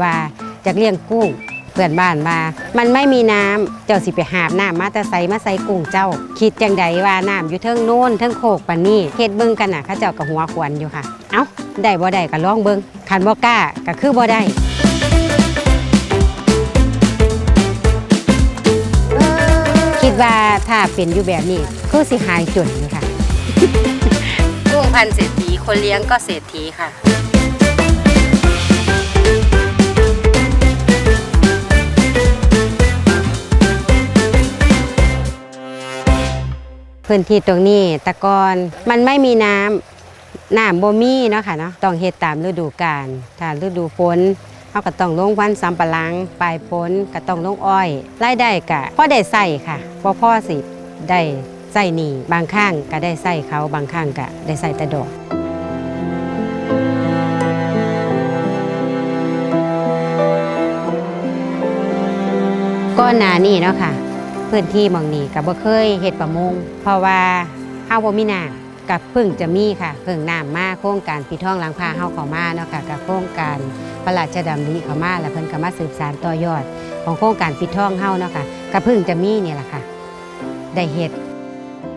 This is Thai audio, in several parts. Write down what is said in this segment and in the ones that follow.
ว่าจากเลี้ยงกุ้งเพื่อนบ้านมา มันไม่มีน้ำเจ้าสิไปหาบน้ำมาแต่ใส่มาใส่กุ้งเจ้า คิดจังใดว่าน้ำอยู่เทิงโน่นเทิงโคกปานนี้เฮ็ดเบิ่งกันน่ะเขาเจ้ากับหัวขวนอยู่ค่ะ เอ้าได้บ่ได้ก็ลองเบิ่งคันบ่กล้าก็คือบ่ได้คิดว่าถ้าเป็นอยู่แบบนี้คือสิหายจนอยู่ค่ะกุ้งพันเศรษฐีคนเลี้ยงก็เศรษฐีค่ะ พื้นที่ตรงนี้ตะกอนมันไม่มีน้ำน้ำบ่มีเนาะค่ะเนาะต้องเฮ็ดตามฤดูกาลถ้าฤดูฝนเขาก็ต้องลงวันสำปะหลังปลายฝนก็ต้องลงอ้อยรายได้ก็พอได้ใส่ค่ะบ่พอสิได้ใส่หนี่บางข้างก็ได้ใส่เขาบางข้างก็ได้ใส่แต่ดอกก้อนนานี่เนาะค่ะ พื้นที่หมองนี้กับ่เคยเฮ็ดประมง เพราะว่าเฮาบ่มีน้ำกับเพิ่งจะมีค่ะเพิ่งน้ำมาโครงการปีท่องหลังพาเฮาเข้ามาเนาะค่ะกับโครงการพระราชดำริเข้ามาแล้วเพิ่นก็มาสืบสานต่อยอด ของโครงการปิดท่องเฮาเนาะค่ะก็เพิ่งจะมีนี่แหละค่ะ ได้เฮ็ด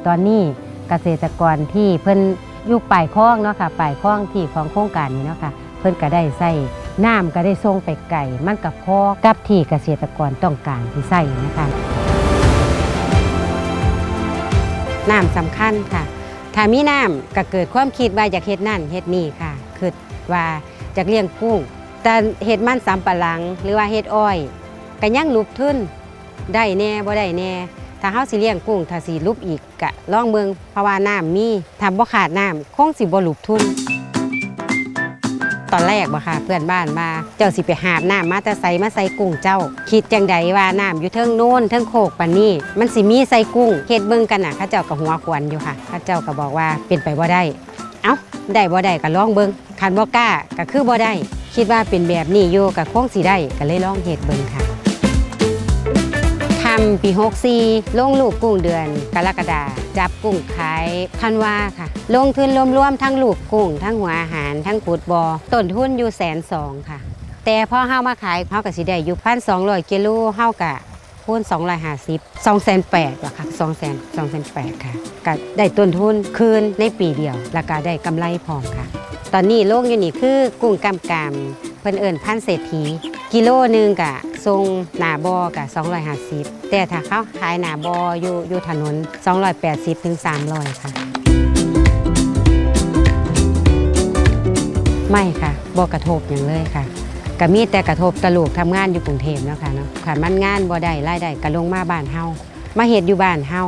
ตอนนี้เกษตรกรที่เพิ่นอยู่ปลายคลองเนาะค่ะปลายคลองที่ของโครงการนี้เนาะค่ะเพิ่นก็ได้ใส่น้ำก็ได้ส่งไปไก่มันกับพอกับที่เกษตรกรต้องการที่ใส่นะคะ น้ำสำคัญค่ะ ถ้ามีน้ำก็เกิดความคิดว่าอยากเฮ็ดนั่นเฮ็ดนี่ค่ะคือว่าอยากเลี้ยงกุ้ง แต่เฮ็ดมันสำปะหลังหรือว่าเฮ็ดอ้อยก็ยังลุบทุนได้แน่บ่ได้แน่ถ้าเฮาสิเลี้ยงกุ้งถ้าสิลุบอีกก็ลองเบิ่งเพราะว่าน้ำมีถ้าบ่ขาดน้ำคงสิบ่ลุบทุน ตอนแรกบ่ค่ะเพื่อนบ้านมาเจ้าสิไปหาบน้ำมาแต่ใส่มาใส่กุ้งเจ้า คิดจังใดว่าน้ำอยู่เทิงโน่นเทิงโคกปานนี้มันสิมีใส่กุ้งเฮ็ดเบิ่งกันน่ะข้าเจ้ากับหัวควนอยู่ค่ะข้าเจ้าก็บอกว่าเป็นไปบ่ได้ เอ้าได้บ่ได้ก็ลองเบิ่งคันบ่กล้าก็คือบ่ได้ คิดว่าเป็นแบบนี้อยู่ก็คงสิได้ก็เลยลองเฮ็ดเบิ่งค่ะ ทำปี 64ลงลูกกุ้งเดือนกรกฎาจับกุ้งขายธันวาค่ะ ลงทุนรวมๆทั้งลูกกุ้ง ทั้งหัวอาหาร ทั้งขุดบอ่อต้นทุนอยู่แสนสองค่ะ แต่พอเฮามาขายเฮาก็สิได้อยู่พันสองร้อยกิโลเฮากะคูณ250 2แสนแปดว่ะค่ะ2แสน2แสนแปดค่ะก็ได้ต้นทุนคืนในปีเดียวแล้วก็ได้กำไรพร้อมค่ะ ตอนนี้โลกอยู่นี่คือกุ้งกำกามเพิ่นเอิ้นพันเศรษฐี กิโลหนึงกะ ทรงหนาบอกะ250 แต่ถ้าเขาขายหนาบออยู่อยู่ถนน 280ถึง300 ค่ะ ไม่ค่ะบกระทบอย่างเลยค่ะก็มีแต่กระทบตะลูกทำงานอยู่กรุงเทพเนาะค่ะเนาะขันมันงานบ่ได้รายได้ก็ลงมาบ้านเฮามาเฮ็ดอยู่บ้านเฮา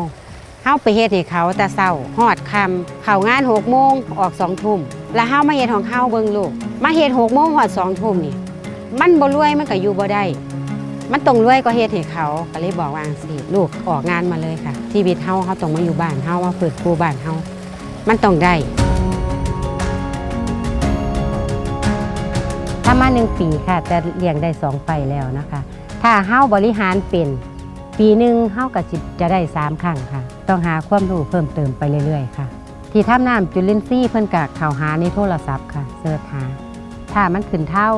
เฮาไปเฮ็ดให้เขาแต่เช้าฮอดคำเข้างาน6โมงออก2ทุ่มแล้วเฮามาเฮ็ดของเฮาเบิ่งลูก มาเฮ็ด6โมงฮอด2ทุ่มนี่มันบ่รวยมันก็อยู่บ่ได้ มันต้องรวยก็เฮ็ดให้เขาก็เลยบอกว่างสิลูกออกงานมาเลยค่ะชีวิตเฮาเฮาต้องมาอยู่บ้านเฮามาฝึกครูบ้านเฮามันต้องได้ถ้ามาหนึ่งปีค่ะจะเลี้ยงได้สองไปแล้วนะคะ ถ้าเฮาบริหารเป็นปีหนึ่งเฮาก็สิจะได้สามครั้งค่ะ ต้องหาความรู้เพิ่มเติมไปเรื่อยๆค่ะ ที่ถ้ำน้ำจุลินทรีย์เพิ่นกะข่าวหาในโทรศัพท์ค่ะเสิร์ชหาถ้ามันขึ้นเท่า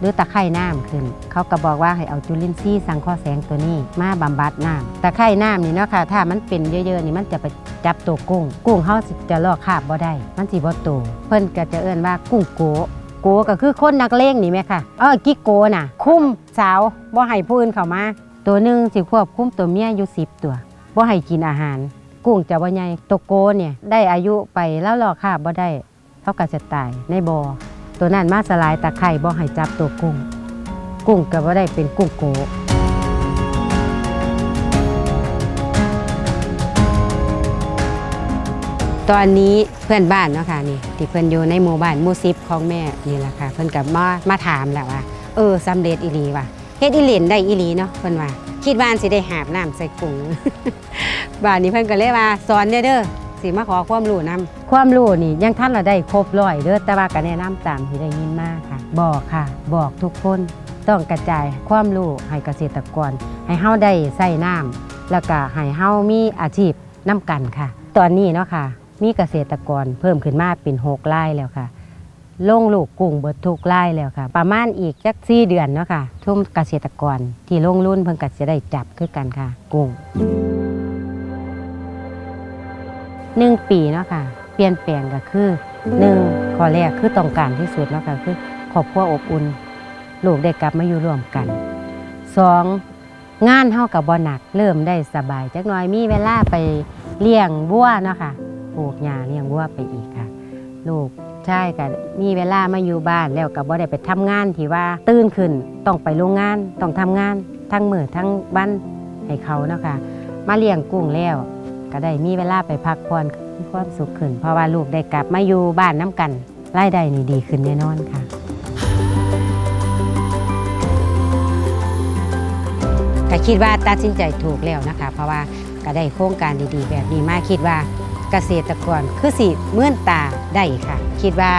หรือตะไคร่น้ำขึ้น เขาก็บอกว่าให้เอาจุลินทรีย์สังเคราะห์แสงตัวนี้ มาบำบัดน้ำตะไคร่น้ำนี่เนาะค่ะถ้ามันเป็นเยอะๆนี่มันจะไปจับตัวกุ้ง กุ้งเขาสิจะลอกคาบบ่ได้ มันสิบ่โตเพิ่นก็จะเอิ้นว่ากุ้งโกโกก็คือคนนักเลงนี่แหมค่ะเออกิโกน่ะ คุ้มสาวบ่ให้ผู้อื่นเข้ามาตัวหนึ่งสิควบคุมตัวเมียอยู่10ตัวบ่ให้กินอาหาร กุ้งจะบ่ใหญ่ตัวโกเนี่ยได้อายุไปแล้วลอกคาบบ่ได้เขาก็จะตายในบ่อ ตัวนั้นมาสลายตะไคร่บ่ให้จับตัวกุ้ง กุ้งก็บ่ได้เป็นกุ้งโกตอนนี้เพื่อนบ้านเนาะค่ะนี่ที่เพื่อนอยู่ในหมู่บ้านหมู่ซิปของแม่นี่แหละค่ะ เพื่อนกับมามาถามแหละว่าเออสำเร็จอีหลีว่ะเฮ็ดอีหลีนได้อีหลีเนาะเพื่อนว่า คิดว่านสิได้หาบน้ำใส่กุ้งบ้านนี้เพื่อนก็เลยว่าสอนเด้อสิมาขอความรู้นํ ความรู้นี่ยังท่านละได้ครบร้อยเด้อแต่ว่าก็แนะนำตามที่ได้ยินมาค่ะ บอกค่ะ บอกทุกคนต้องกระจายความรู้ให้เกษตรกร ให้เฮาได้ใส่น้ำแล้วก็ให้เฮามีอาชีพนํกันค่ะ ตอนนี้เนาะค่ะ มีเกษตรกรเพิ่มขึ้นมาเป็น6รายแล้วค่ะลงลูกกุ้งเบิดทุกไร่แล้วค่ะ ประมาณอีกจักสี่เดือนเนาะค่ะ ทุ่มเกษตรกรที่ลงรุ่นเพิ่งก็จะได้จับคือกันค่ะ กุ้งหนึ่งปีเนาะค่ะ ลี่ยนแปลงก็คือหนึ่งข้อแรกคือต้องการที่สุดเนาะค่ะคือครอบครัวอบอุ่นลูกได้กลับมาอยู่ร่วมกันสองงานเฮากับบ่หนักเริ่มได้สบายจักน่อยมีเวลาไปเลี้ยงบัวเนาะค่ะปลูกหญ้าเลี้ยงบัวไปอีกค่ะ ลูกใช่ก็มีเวลามาอยู่บ้านแล้วก็บ่ได้ไปทำงานที่ว่าตื่นขึ้นต้องไปโรงงานต้องทำงานทั้งมือทั้งบ้านให้เขาเนาะค่ะมาเลี้ยงกุ้งแล้ว ก็ได้มีเวลาไปพักผ่อน มีความสุขขึ้น เพราะว่าลูกได้กลับมาอยู่บ้านน้ำกันรายได้นี่ดีขึ้นแน่นอนค่ะก็คิดว่าตัดสินใจถูกแล้วนะคะ เพราะว่าก็ได้โครงการดีๆ แบบนี้มาคิดว่าเกษตรกรคือสิเมื่อนตาได้ค่ะ คิดว่า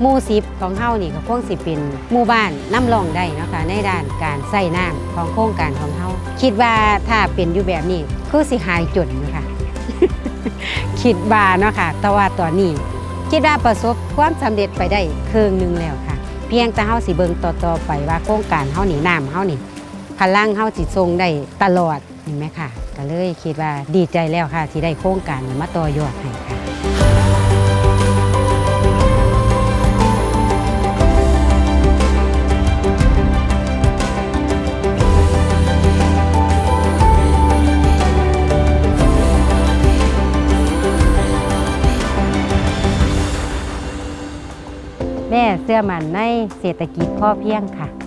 หมู่สิบของเฮานี่ก็คงสิเป็นหมู่บ้านน้ำรองได้นะคะในด้านการใส่น้ำของโครงการของเฮาคิดว่าถ้าเป็นอยู่แบบนี้คือสิหายจนอยู่ค่ะ คิดว่าเนาะค่ะ แต่ว่าตอนนี้คิดว่าประสบความสำเร็จไปได้ครึ่งหนึ่งแล้วค่ะ เพียงแต่เฮาสิเบิ่งต่อๆไปว่าโครงการเฮานี่น้ำเฮานี่พลังเฮาสิทรงได้ตลอดเห็นไหมค่ะ ก็เลยคิดว่าดีใจแล้วค่ะที่ได้โครงการมาต่อยอดให้ค่ะ เสื้อมันในเศรษฐกิจพ่อเพียงค่ะ